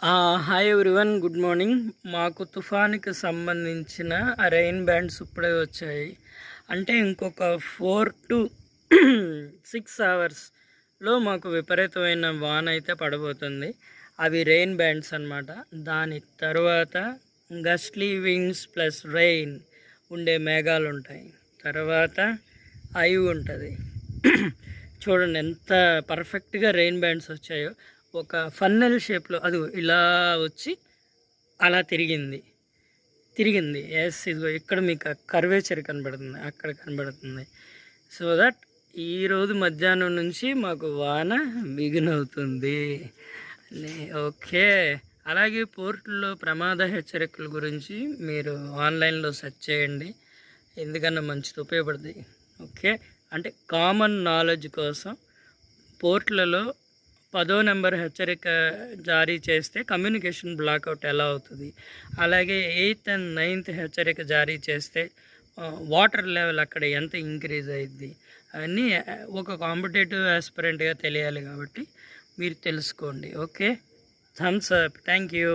Hi everyone good morning. మాకు తుఫాన్కి సంబంధించిన rain bands ఇప్పుడే వచ్చాయి. అంటే ఇంకొక ఫోర్ టు సిక్స్ అవర్స్లో మాకు విపరీతమైన వాన్ అయితే పడబోతుంది. అవి రెయిన్ బ్యాండ్స్ అన్నమాట. దాని తర్వాత గస్ట్లీ వింగ్స్ ప్లస్ రెయిన్ ఉండే మేఘాలు ఉంటాయి. తర్వాత ఐవ్ ఉంటుంది. చూడండి ఎంత పర్ఫెక్ట్గా రెయిన్ బ్యాండ్స్ వచ్చాయో. ఒక ఫన్నెల్ షేప్లో అది ఇలా వచ్చి అలా తిరిగింది. తిరిగింది. ఎస్ ఇదిగో ఇక్కడ మీకు కర్వేచర్ కనబడుతుంది. అక్కడ కనబడుతుంది. సో దట్ ఈరోజు మధ్యాహ్నం నుంచి మాకు వాన బిగిన్ అవుతుంది ఓకే. అలాగే పోర్టుల్లో ప్రమాద హెచ్చరికల గురించి మీరు ఆన్లైన్లో సెర్చ్ చేయండి. ఎందుకన్నా మంచిది ఉపయోగపడుతుంది ఓకే. అంటే కామన్ నాలెడ్జ్ కోసం పోర్ట్లలో పదో నెంబర్ హెచ్చరిక జారీ చేస్తే కమ్యూనికేషన్ బ్లాక్అవుట్ ఎలా అవుతుంది? అలాగే ఎయిత్ అండ్ నైన్త్ హెచ్చరిక జారీ చేస్తే వాటర్ లెవెల్ అక్కడ ఎంత ఇంక్రీజ్ అయ్యిద్ది? అని ఒక కాంపిటేటివ్ ఆస్పిరెంట్గా తెలియాలి కాబట్టి మీరు తెలుసుకోండి. Okay? Thumbs up. Thank you.